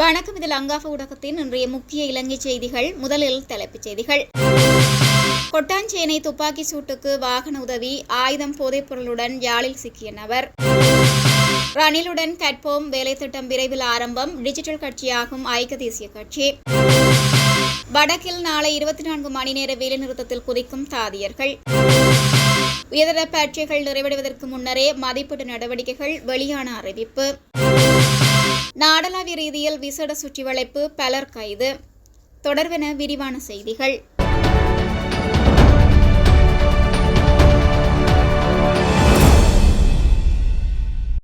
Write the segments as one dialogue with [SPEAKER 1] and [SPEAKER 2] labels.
[SPEAKER 1] வணக்கம். இதில் அங்காஃப ஊடகத்தின் இன்றைய முக்கிய இலங்கை செய்திகள். முதலில் தலைப்புச் செய்திகள். கொட்டாஞ்சேனை துப்பாக்கி சூட்டுக்கு வாகன உதவி. ஆயுதம் போதைப்பொருளுடன் யாழில் சிக்கிய நபர். ரணிலுடன் கட்போம் வேலை திட்டம் விரைவில் ஆரம்பம். டிஜிட்டல் கட்சியாகும் ஐக்கிய தேசிய கட்சி. வடக்கில் நாளை இருபத்தி நான்கு மணி நேர வேலைநிறுத்தத்தில் குதிக்கும் தாதியர்கள். உயர்தர பரீட்சைகள் நிறைவடைவதற்கு முன்னரே மதிப்பீட்டு நடவடிக்கைகள். வெளியான அறிவிப்பு. நாடளாவிய ரீதியில் விசேட சுற்றி வளைப்பு பலர் கைது. தொடர்வென விரிவான செய்திகள்.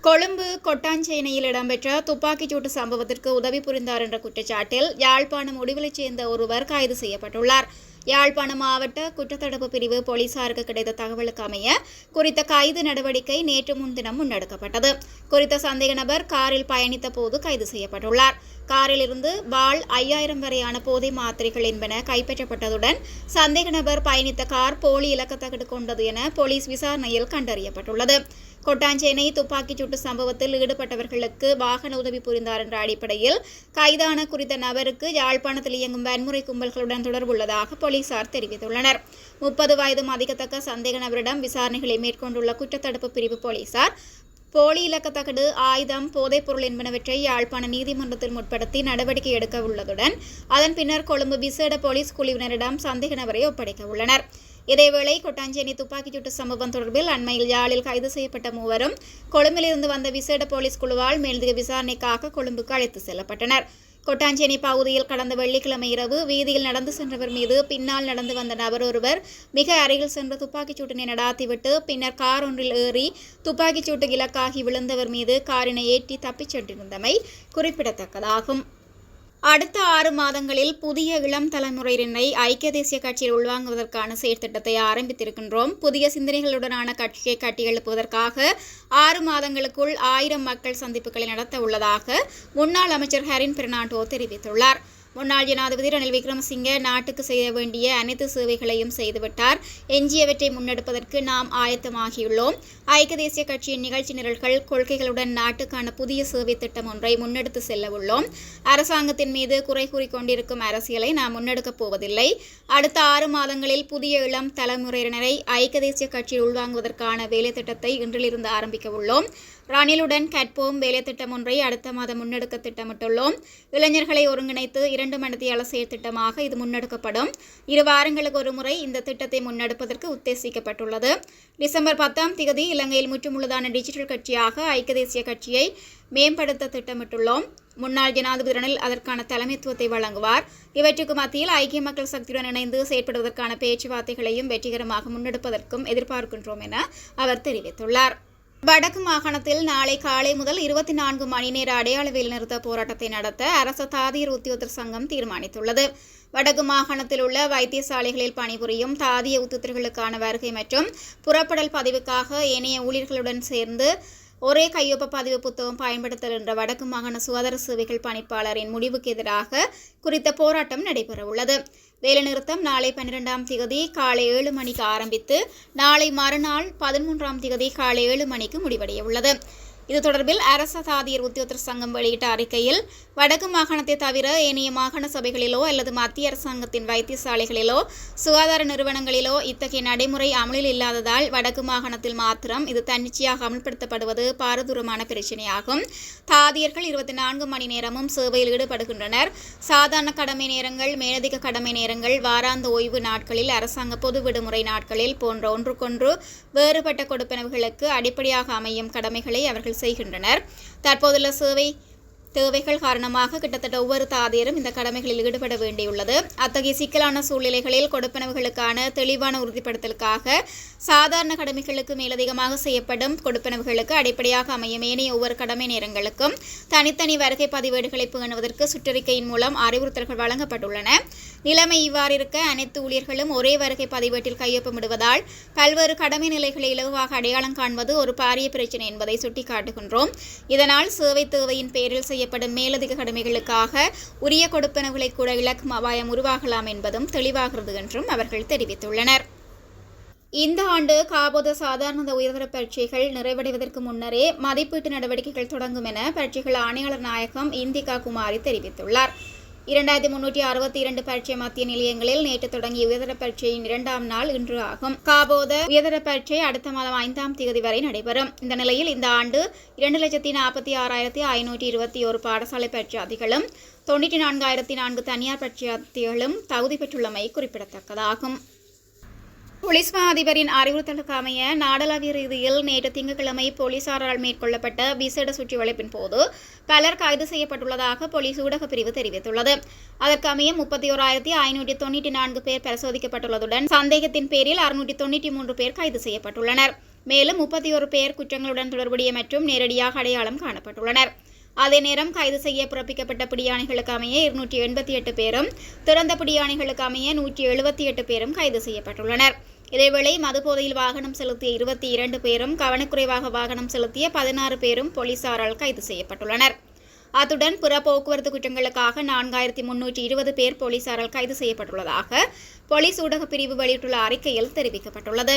[SPEAKER 1] கொழும்பு கொட்டாஞ்சேனையில் இடம்பெற்ற துப்பாக்கிச்சூட்டு சம்பவத்திற்கு உதவி புரிந்தார் என்ற குற்றச்சாட்டில் யாழ்ப்பாணம் முடிவிலைச் சேர்ந்த ஒருவர் கைது செய்யப்பட்டுள்ளார். யாழ்ப்பாணம் மாவட்ட குற்றத்தடுப்பு பிரிவு போலீசாருக்கு கிடைத்த தகவலுக்கு அமைய குறித்த கைது நடவடிக்கை நேற்று முன்தினம் முன்னெடுக்கப்பட்டது. குறித்த சந்தேக நபர் காரில் பயணித்த போது கைது செய்யப்பட்டுள்ளார். காரில் இருந்து வாள் ஐயாயிரம் வரையான போதை மாத்திரைகள் என்பன கைப்பற்றப்பட்டதுடன் சந்தேக நபர் பயணித்த கார் போலி இலக்கத்தகடு கொண்டது என போலீஸ் விசாரணையில் கண்டறியப்பட்டுள்ளது. கொட்டாஞ்சேனை துப்பாக்கிச் சூட்டு சம்பவத்தில் ஈடுபட்டவர்களுக்கு வாகன உதவி புரிந்தார் என்ற அடிப்படையில் கைதான குறித்த நபருக்கு யாழ்ப்பாணத்தில் இயங்கும் வன்முறை கும்பல்களுடன் தொடர்புள்ளதாக போலீசார் தெரிவித்துள்ளனர். முப்பது வயது மதிக்கத்தக்க சந்தேக நபரிடம் விசாரணைகளை மேற்கொண்டுள்ள குற்றத்தடுப்பு பிரிவு போலீசார் போலி இலக்கத்தகடு ஆயுதம் போதைப்பொருள் என்பனவற்றை யாழ்ப்பாண நீதிமன்றத்தில் முற்படுத்தி நடவடிக்கை எடுக்க உள்ளதுடன் அதன் பின்னர் கொழும்பு விசேட போலீஸ் குழுவினரிடம் சந்தேக நபரை ஒப்படைக்க உள்ளனர். இதேவேளை கொட்டாஞ்சேனி துப்பாக்கிச்சூட்டு சம்பவம் தொடர்பில் அண்மையில் யாழில் கைது செய்யப்பட்ட மூவரும் கொழும்பிலிருந்து வந்த விசேட போலீஸ் குழுவால் மேலதிக விசாரணைக்காக கொழும்புக்கு அழைத்து செல்லப்பட்டனர். கொட்டாஞ்சேனி பகுதியில் கடந்த வெள்ளிக்கிழமை இரவு வீதியில் நடந்து சென்றவர் மீது பின்னால் நடந்து வந்த நபர் ஒருவர் மிக அருகில் சென்று துப்பாக்கிச் சூட்டினை நடாத்திவிட்டு பின்னர் கார் ஒன்றில் ஏறி துப்பாக்கிச் சூட்டு இலக்காகி விழுந்தவர் மீது காரினை ஏற்றி தப்பிச் சென்றிருந்தமை குறிப்பிடத்தக்கதாகும். அடுத்த ஆறு மாதங்களில் புதிய இளம் தலைமுறையினரை ஐக்கிய தேசிய கட்சியில் உள்வாங்குவதற்கான செயற்திட்டத்தை ஆரம்பித்திருக்கின்றோம். புதிய சிந்தனைகளுடனான கட்சியை கட்டியெழுப்புவதற்காக ஆறு மாதங்களுக்குள் ஆயிரம் மக்கள் சந்திப்புகளை நடத்த உள்ளதாக முன்னாள் அமைச்சர் ஹரின் பெர்னாண்டோ தெரிவித்துள்ளார். முன்னாள் ஜனாதிபதி ரணில் விக்ரமசிங்கே நாட்டுக்கு செய்ய வேண்டிய அனைத்து சேவைகளையும் செய்துவிட்டார். எஞ்சியவற்றை முன்னெடுப்பதற்கு நாம் ஆயத்தமாகியுள்ளோம். ஐக்கிய தேசிய கட்சியின் நிகழ்ச்சி நிரல்கள் கொள்கைகளுடன் நாட்டுக்கான புதிய சேவை திட்டம் ஒன்றை முன்னெடுத்து செல்ல உள்ளோம் அரசாங்கத்தின் மீது குறை கூறிக்கொண்டிருக்கும் அரசியலை நாம் முன்னெடுக்கப் போவதில்லை. அடுத்த ஆறு மாதங்களில் புதிய இளம் தலைமுறையினரை ஐக்கிய தேசிய கட்சியில் உள்வாங்குவதற்கான வேலை திட்டத்தை இன்றிலிருந்து ஆரம்பிக்க உள்ளோம் ரணிலுடன் கட்போம் வேலைத்திட்டம் ஒன்றை அடுத்த மாதம் முன்னெடுக்க திட்டமிட்டுள்ளோம். இளைஞர்களை ஒருங்கிணைத்து இரண்டு மணித்தியால செயல் திட்டமாக இது முன்னெடுக்கப்படும். இரு வாரங்களுக்கு ஒரு முறை இந்த திட்டத்தை முன்னெடுப்பதற்கு உத்தேசிக்கப்பட்டுள்ளது. டிசம்பர் பத்தாம் தேதி இலங்கையில் முற்றுமுழுதான டிஜிட்டல் கட்சியாக ஐக்கிய தேசிய கட்சியை மேம்படுத்த திட்டமிட்டுள்ளோம். முன்னாள் ஜனாதிபதி ரணில் அதற்கான தலைமைத்துவத்தை வழங்குவார். இவற்றுக்கு மத்தியில் ஐக்கிய மக்கள் சக்தியுடன் இணைந்து செயற்படுவதற்கான பேச்சுவார்த்தைகளையும் வெற்றிகரமாக முன்னெடுப்பதற்கும் எதிர்பார்க்கின்றோம் என அவர் தெரிவித்துள்ளார். வடக்கு மாகாணத்தில் நாளை காலை முதல் இருபத்தி நான்கு மணி நேர அடையாள வேலை நிறுத்த போராட்டத்தை நடத்த அரச தாதியர் உத்தியோகத்தர் சங்கம் தீர்மானித்துள்ளது. வடக்கு மாகாணத்தில் உள்ள வைத்தியசாலைகளில் பணிபுரியும் தாதிய உத்தியோகர்களுக்கான வருகை மற்றும் புறப்படல் பதிவுக்காக ஏனைய ஊழியர்களுடன் சேர்ந்து ஒரே கையொப்ப பதிவு புத்தகம் பயன்படுத்தல் என்ற வடக்கு மாகாண சுகாதார சேவைகள் பணிப்பாளரின் முடிவுக்கு எதிராக குறித்த போராட்டம் நடைபெறவுள்ளது. வேலைநிறுத்தம் நாளை பன்னிரெண்டாம் திகதி காலை ஏழு மணிக்கு ஆரம்பித்து நாளை மறுநாள் பதிமூன்றாம் திகதி காலை ஏழு மணிக்கு முடிவடைய உள்ளது இது தொடர்பில் அரச தாதியர் உத்தியோகத்தர் சங்கம் வெளியிட்ட அறிக்கையில் வடக்கு மாகாணத்தை தவிர ஏனைய மாகாண சபைகளிலோ அல்லது மத்திய அரசாங்கத்தின் வைத்தியசாலைகளிலோ சுகாதார நிறுவனங்களிலோ இத்தகைய நடைமுறை அமலில் இல்லாததால் வடக்கு மாகாணத்தில் மாத்திரம் இது தன்னிச்சையாக அமல்படுத்தப்படுவது பாரதூரமான பிரச்சினையாகும். தாதியர்கள் இருபத்தி நான்கு மணி நேரமும் சேவையில் ஈடுபடுகின்றனர். சாதாரண கடமை நேரங்கள் மேலதிக கடமை நேரங்கள் வாராந்த ஓய்வு நாட்களில் அரசாங்க பொது விடுமுறை நாட்களில் போன்ற ஒன்றுக்கொன்று வேறுபட்ட கொடுப்பனவுகளுக்கு அடிப்படையாக அமையும் கடமைகளை அவர்கள் செய்கின்றனர். தற்போதுள்ள சேவை தேவைகள் காரணமாக கிட்டத்தட்ட ஒவ்வொரு தாதியரும் இந்த கடமைகளில் ஈடுபட வேண்டியுள்ளது. அத்தகைய சிக்கலான சூழ்நிலைகளில் கொடுப்பனவுகளுக்கான தெளிவான உறுதிப்படுத்தலுக்காக சாதாரண கடமைகளுக்கு மேலதிகமாக செய்யப்படும் கொடுப்பனவுகளுக்கு அடிப்படையாக அமையும் ஏனைய ஒவ்வொரு கடமை நேரங்களுக்கும் தனித்தனி வருகை பதிவேடுகளை பேணுவதற்கு சுற்றறிக்கையின் மூலம் அறிவுறுத்தல்கள் வழங்கப்பட்டுள்ளன. நிலைமை இவ்வாறு இருக்க அனைத்து ஊழியர்களும் ஒரே வருகை பதிவேட்டில் கையொப்பமிடுவதால் பல்வேறு கடமை நிலைகளை இலகுவாக அடையாளம் காண்பது ஒரு பாரிய பிரச்சினை என்பதை சுட்டிக்காட்டுகின்றோம். இதனால் சேவை தேவையின் பேரில் செய்ய செய்யப்படும் மேலதிக கடமைகளுக்காக உரிய கொடுப்பனவுகளை கூட இழக்கும் அபாயம் உருவாகலாம் என்பதும் தெளிவாகிறது என்றும் அவர்கள் தெரிவித்துள்ளனர். இந்த ஆண்டு காபோத சாதாரண உயர்தர பரீட்சைகள் நிறைவடைவதற்கு முன்னரே மதிப்பீட்டு நடவடிக்கைகள் தொடங்கும் என பரீட்சைகள் ஆணையாளர் நாயகம் இந்திகா குமாரி தெரிவித்துள்ளார். இரண்டாயிரத்தி முன்னூற்றி அறுபத்தி இரண்டு பரீட்சை மத்திய நிலையங்களில் நேற்று தொடங்கிய உயர்தர பரீட்சையின் இரண்டாம் நாள் இன்று ஆகும். காபோத உயர்தர பரீட்சை அடுத்த மாதம் ஐந்தாம் தேதி வரை நடைபெறும். இந்த நிலையில் இந்த ஆண்டு இரண்டு லட்சத்தி நாற்பத்தி ஆறாயிரத்தி ஐநூற்றி இருபத்தி ஒரு பாடசாலை பரீட்சாதிகளும் தொண்ணூற்றி நான்காயிரத்தி நான்கு தனியார் பரீட்சார்த்திகளும் தகுதி பெற்றுள்ளமை குறிப்பிடத்தக்கதாகும். போலீஸ் மா அதிபரின் அறிவுறுத்தலுக்கு அமைய நாடளாவிய ரீதியில் நேற்று திங்கட்கிழமை போலீசாரால் மேற்கொள்ளப்பட்ட விசேட சுற்றி வளைப்பின் போது பலர் கைது செய்யப்பட்டுள்ளதாக போலீஸ் ஊடகப் பிரிவு தெரிவித்துள்ளது. அதற்கு அமைய முப்பத்தி ஓராயிரத்தி ஐநூற்றி தொண்ணூற்றி நான்கு பேர் பரிசோதிக்கப்பட்டுள்ளதுடன் சந்தேகத்தின் பேரில் அறுநூற்றி தொண்ணூற்றி மூன்று பேர் கைது செய்யப்பட்டுள்ளனர். மேலும் முப்பத்தி ஒரு பேர் குற்றங்களுடன் தொடர்புடைய மற்றும் நேரடியாக அடையாளம் காணப்பட்டுள்ளனர். அதே நேரம் கைது செய்ய பிறப்பிக்கப்பட்ட பிடியாணிகளுக்கு அமைய இருநூற்றி எண்பத்தி எட்டு பேரும் திறந்த பிடியாணிகளுக்கு அமைய நூற்றி எழுபத்தி எட்டு பேரும் கைது செய்யப்பட்டுள்ளனர். இதேவேளை மதுபோதையில் வாகனம் செலுத்திய இருபத்தி இரண்டு பேரும் கவனக்குறைவாக வாகனம் செலுத்திய பதினாறு பேரும் போலீசாரால் கைது செய்யப்பட்டுள்ளனர். அத்துடன் பிற போக்குவரத்து குற்றங்களுக்காக நான்காயிரத்தி முன்னூற்றி இருபது பேர் போலீசாரால் கைது செய்யப்பட்டுள்ளதாக போலீஸ் ஊடகப் பிரிவு வெளியிட்டுள்ள அறிக்கையில் தெரிவிக்கப்பட்டுள்ளது.